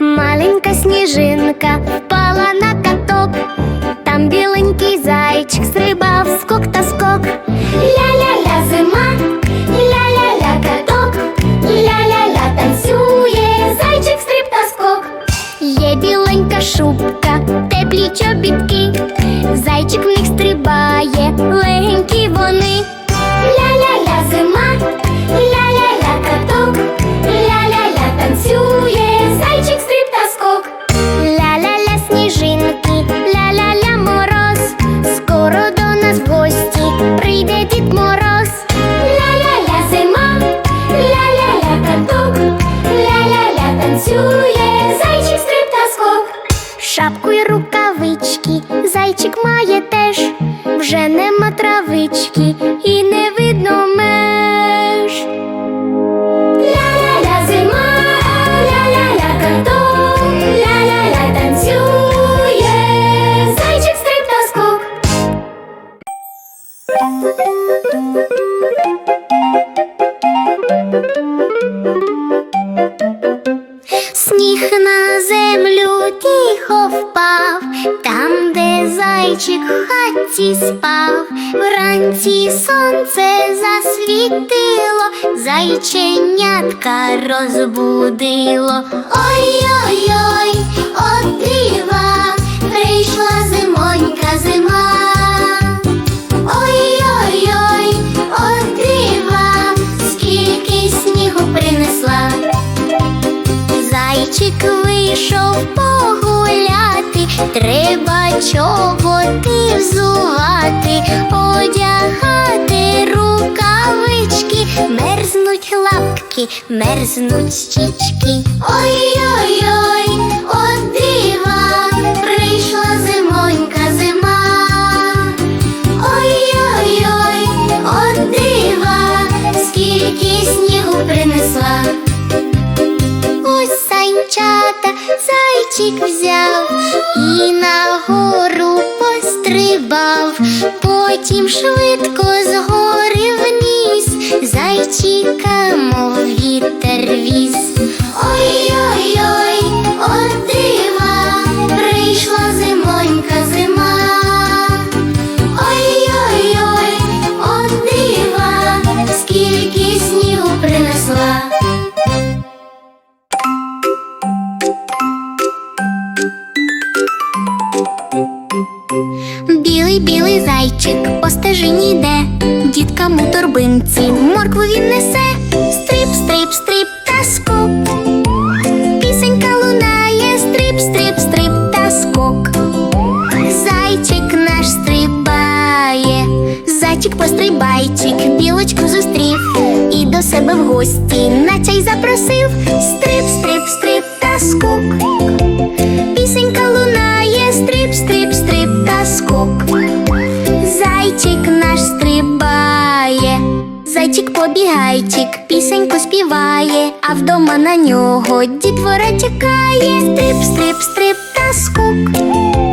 Маленька сніжинка впала на каток, там біленький зайчик стрибав скок та скок. Ля-ля-ля зима, ля-ля-ля каток, ля-ля-ля танцює, зайчик стриб та скок. Є біленька шубка, теплі чобітки, зайчик в них стрибає, легенькі вони. Шапку й рукавички, зайчик має теж, вже нема травички. І не зайчик в хаті спав, вранці сонце засвітило, зайченятка розбудило. Ой-ой-ой, вийшов погуляти, треба чоботи взувати, одягати рукавички, мерзнуть лапки, мерзнуть щічки. Ой-ой-ой, зайчик взяв і на гору пострибав, потім швидко з гори вниз, зайчика, мов вітер віз. Ой-ой-ой, Білий зайчик по стежині йде, діткам у торбинці моркву він несе, стрип, стрип, стрип та скок. Пісенька лунає, стрип, стрип, стрип та скок. Зайчик наш стрибає, зайчик пострибайчик, білочку зустрів і до себе в гості на чай запросив. Зайчик побігайчик, пісеньку співає, а вдома на нього дітвора чекає. Стрип, стрип, стрип та скок.